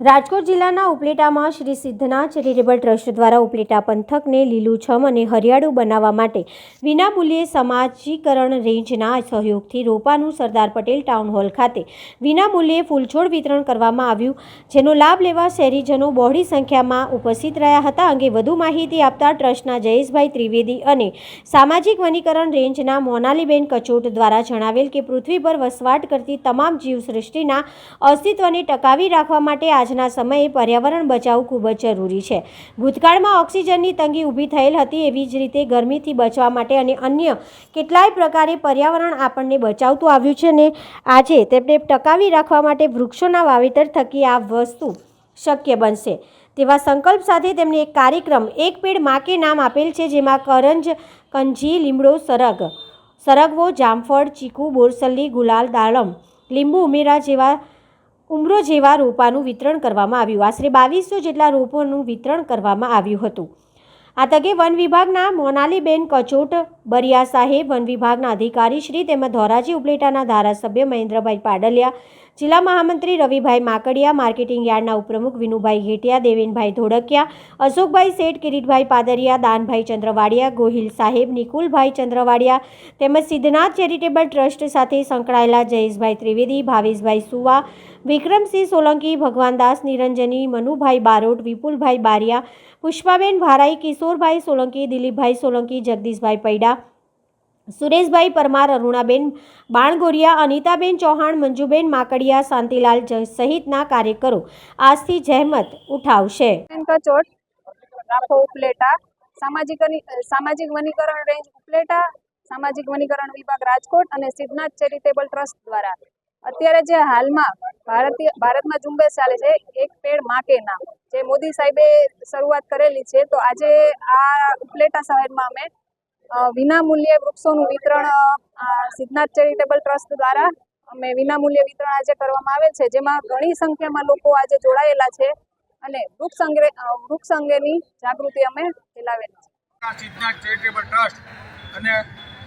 રાજકોટ જિલ્લાના ઉપલેટામાં Shri Siddhnath charitable trust દ્વારા ઉપલેટા પંથકને લીલુંછમ અને હરિયાળું બનાવવા માટે વિનામૂલ્યે સમાજીકરણ રેન્જના સહયોગથી રોપાનું સરદાર પટેલ ટાઉન હોલ ખાતે વિનામૂલ્યે ફૂલછોડ વિતરણ કરવામાં આવ્યું, જેનો લાભ લેવા શહેરીજનો બહોળી સંખ્યામાં ઉપસ્થિત રહ્યા હતા. અંગે વધુ માહિતી આપતા ટ્રસ્ટના જયેશભાઈ ત્રિવેદી અને સામાજિક વનીકરણ રેન્જના મોનાલીબેન કચોટ દ્વારા જણાવેલ કે પૃથ્વી પર વસવાટ કરતી તમામ જીવસૃષ્ટિના અસ્તિત્વને ટકાવી રાખવા માટે આજના સમયે પર્યાવરણ બચાવવું ખૂબ જ જરૂરી છે. ભૂતકાળમાં ઓક્સિજનની તંગી ઊભી થયેલ હતી એવી જ રીતે ગરમીથી બચવા માટે અને અન્ય કેટલાય પ્રકારે પર્યાવરણ આપણને બચાવતું આવ્યું છે ને આજે તેમને ટકાવી રાખવા માટે વૃક્ષોના વાવેતર થકી આ વસ્તુ શક્ય બનશે. તેવા સંકલ્પ સાથે તેમને એક કાર્યક્રમ, એક પેડ માકે નામ આપેલ છે જેમાં કરંજ, કંજી, લીમડો, સરગ, સરગવો, જામફળ, ચીકુ, બોરસલ્લી, ગુલાલ, દાડમ, લીંબુ ઉમેરા જેવા ઉમરો જેવા રોપાનું વિતરણ કરવામાં આવ્યું. આશરે બાવીસો જેટલા રોપોનું વિતરણ કરવામાં આવ્યું હતું. આ તકે વન વિભાગના મોનાલીબેન કચોટ બરિયા સાહેબ, વન વિભાગના અધિકારી શ્રી તેમજ ધોરાજી ઉપલેટાના ધારાસભ્ય મહેન્દ્રભાઈ પાડલિયા, જિલ્લા મહામંત્રી રવિભાઈ માકડિયા, માર્કેટિંગ યાર્ડના ઉપપ્રમુખ વિનુભાઈ ઘેટિયા, દેવેનભાઈ ધોળકિયા, અશોકભાઈ શેઠ, કિરીટભાઈ પાદરિયા, દાનભાઈ ચંદ્રવાડિયા, ગોહિલ સાહેબ, નિકુલભાઈ ચંદ્રવાડિયા તેમજ સિદ્ધનાથ ચેરિટેબલ ટ્રસ્ટ સાથે સંકળાયેલા જયેશભાઈ ત્રિવેદી, ભાવેશભાઈ સુવા, વિક્રમસિંહ સોલંકી, ભગવાનદાસ નિરંજની, મનુભાઈ બારોટ, વિપુલભાઈ બારિયા, પુષ્પાબેન ભારાઈ કિશોરભાઈ સોલંકી, દિલીપભાઈ સોલંકી, જગદીશભાઈ પૈડા, સુરેશભાઈ પરમાર, અરુણાબેન બાણગોરિયા, અનિતાબેન ચૌહાણ, મંજુબેન માકડિયા, શાંતિલાલ સહિતના કાર્યકરો આજથી જહેમત ઉઠાવશે. સામાજિક સામાજિક વનીકરણ રેન્જ ઉપલેટા, સામાજિક વનીકરણ વિભાગ રાજકોટ અને સિદ્ધનાથ ચેરિટેબલ ટ્રસ્ટ દ્વારા. અત્યારે જે હાલમાં ભારતીય, ભારતમાં ઝુંબેશ ચાલે છે, એક પેડ માકે નામ જે મોદી સાહેબે શરૂઆત કરેલી છે તો આજે આ ઉપલેટા શહેરમાં અમે વિનામૂલ્યે વૃક્ષોનું વિતરણ અ, સિદ્ધનાથ ચેરિટેબલ ટ્રસ્ટ દ્વારા અમે વિનામૂલ્યે વિતરણ આજે કરવામાં આવેલ છે જેમાં ઘણી સંખ્યામાં લોકો આજે જોડાયેલા છે અને વૃક્ષ અંગે વૃક્ષ અંગેની જાગૃતિ અમે ફેલાવેલી છે. સિદ્ધનાથ ચેરિટેબલ ટ્રસ્ટ અને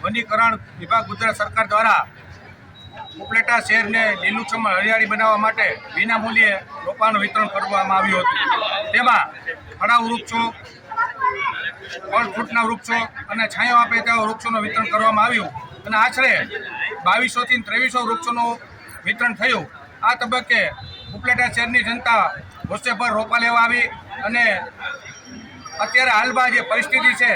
વનીકરણ વિભાગ ગુજરાત સરકાર દ્વારા ઉપલેટા શહેરને લીલુંછમ હરિયાળી બનાવવા માટે વિનામૂલ્યે રોપાનું વિતરણ કરવામાં આવ્યું હતું. તેમાં ફળાઉ વૃક્ષો, ફળ ફ્રૂટના વૃક્ષો અને છાંયો આપે તેવા વૃક્ષોનું વિતરણ કરવામાં આવ્યું અને આશરે બાવીસોથી ત્રેવીસો વૃક્ષોનું વિતરણ થયું. આ તબક્કે ઉપલેટા શહેરની જનતા વર્ષેભર રોપા લેવા આવી અને અત્યારે હાલમાં જે પરિસ્થિતિ છે,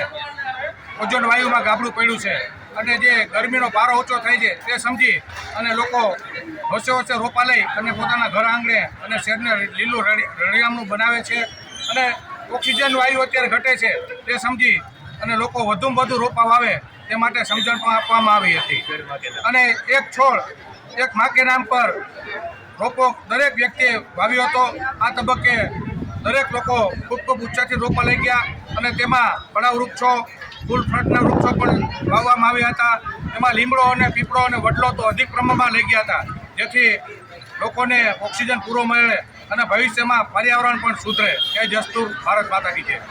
ઓઝોન વાયુમાં ગાબડું પડ્યું છે. અને જે ગરમીનો પારો ઓછો થાય છે તે સમજી અને લોકો હોશે હોશે રોપા લઈ અને પોતાના ઘર આંગણે અને શહેરને લીલું રળી- રળિયામણું બનાવે છે અને ઓક્સિજન વાયુ અત્યારે ઘટે છે તે સમજી અને લોકો વધુમાં વધુ રોપા વાવે તે માટે સમજણ પણ આપવામાં આવી હતી. અને એક છોડ, એક માકે નામ પર રોપો દરેક વ્યક્તિએ વાવ્યો હતો. આ તબક્કે દરેક લોકો ખૂબ ખૂબ ઉત્સાહથી રોપા લઈ ગયા અને તેમાં પડાવ વૃક્ષો ફૂલ ફ્રટના વૃક્ષો પણ વાવવામાં આવ્યા હતા. એમાં લીમડો અને પીપળો અને વડલો તો અધિક પ્રમાણમાં લઈ ગયા હતા. જેથી લોકોને ઓક્સિજન પૂરો મળે અને ભવિષ્યમાં પર્યાવરણ પણ સુધરે. એ જસ્તુર ભારત માતા કી જય.